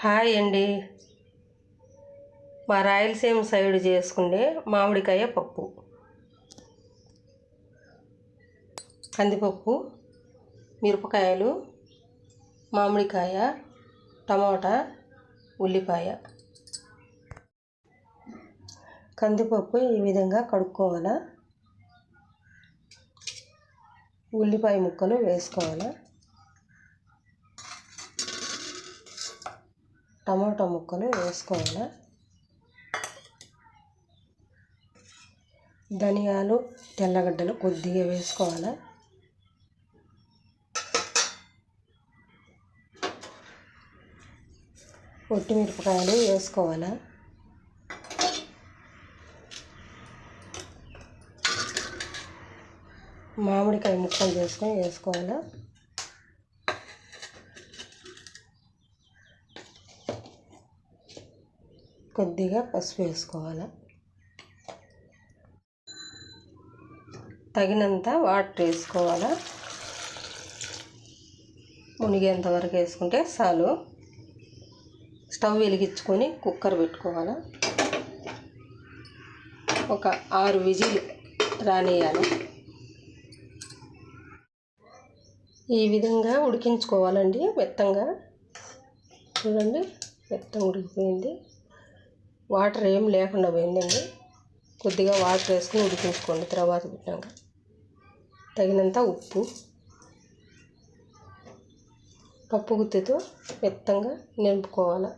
Hi అండి. మా Rayalaseema side చేసుకునే మామిడికాయ పప్పు. కందిపప్పు మిరపకాయలు మామిడికాయ టమోటా ఉల్లిపాయ. కందిపప్పు ఈ విధంగా కడుక్కోవాలా? ఉల్లిపాయ ముక్కలు వేసుకోవాలా? టమాటా ముక్కలు వేసుకోవాలి. ధనియాలు తెల్లగడ్డలు కొద్దిగా వేసుకోవాలి. మిరపకాయలు వేసుకోవాలి. మామిడికాయ ముక్కలు చేసుకొని వేసుకోవాలి. కొద్దిగా పసుపు వేసుకోవాలి. తగినంత వాటర్ వేసుకోవాలి. మునిగేంత వరకు వేసుకుంటే చాలు. స్టవ్ వెలిగించుకొని కుక్కర్ పెట్టుకోవాలి. ఒక ఆరు విజిల్ రానియాలి ఈ విధంగా ఉడికించుకోవాలండి మెత్తంగా. చూడండి మెత్తంగా ఉడికిపోయింది. వాటర్ ఏం లేకుండా పోయిందండి. కొద్దిగా వాటర్ వేసుకుని ఉడికించుకోండి తర్వాత పెట్టాక తగినంత ఉప్పు. పప్పు గుత్తితో మెత్తంగా నింపుకోవాలి.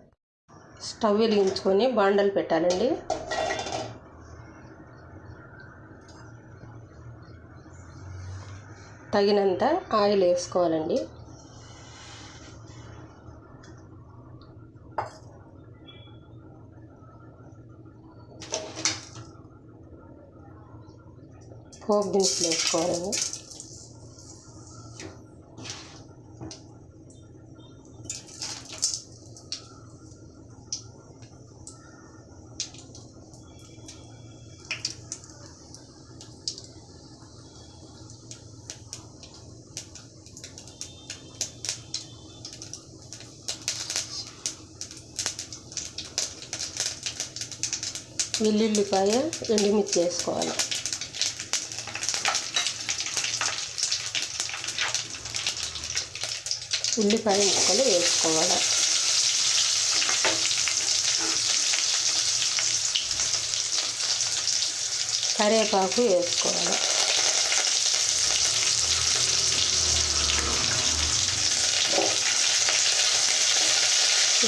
స్టవ్ వెలిగించుకొని బాండలు పెట్టాలండి. తగినంత ఆయిల్ వేసుకోవాలండి. పోపు దినుసులు వేసుకోవాలండి వెల్లుల్లిపాయ ఎండుమిర్చి వేసుకోవాలి. ఉల్లిపాయ ముక్కలు వేసుకోవాలి. కరివేపాకు వేసుకోవాలి.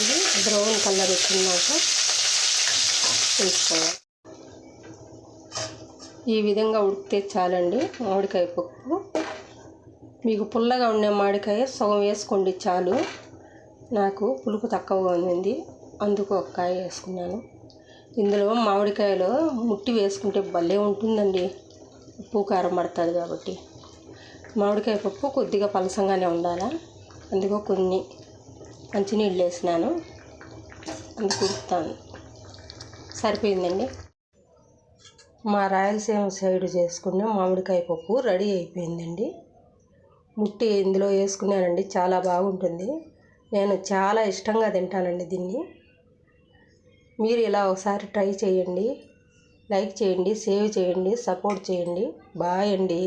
ఇది బ్రౌన్ కలర్ వచ్చినాక వేసుకోవాలి. ఈ విధంగా ఉడికితే చాలండి మామిడికాయ పప్పు మీకు పుల్లగా ఉండే మామిడికాయ సగం వేసుకోండి చాలు. నాకు పులుపు తక్కువగా ఉంది అందుకు ఒక కాయ వేసుకున్నాను. ఇందులో మామిడికాయలో ముట్టి వేసుకుంటే భలే ఉంటుందండి. ఉప్పు కారం పడుతుంది కాబట్టి. మామిడికాయ పప్పు కొద్దిగా పలసంగానే ఉండాలా? అందుకో కొన్ని మంచినీళ్ళు వేసినాను. అందుకు ఉడుకుతాను. సరిపోయిందండి. మా రాయలసీమ సైడ్ చేసుకున్న మామిడికాయ పప్పు రెడీ అయిపోయిందండి. ముట్టి ఇందులో వేసుకున్నానండి. చాలా బాగుంటుంది. నేను చాలా ఇష్టంగా తింటానండి దీన్ని. మీరు ఇలా ఒకసారి ట్రై చేయండి. లైక్ చేయండి సేవ్ చేయండి సపోర్ట్ చేయండి. బాయ్ అండి.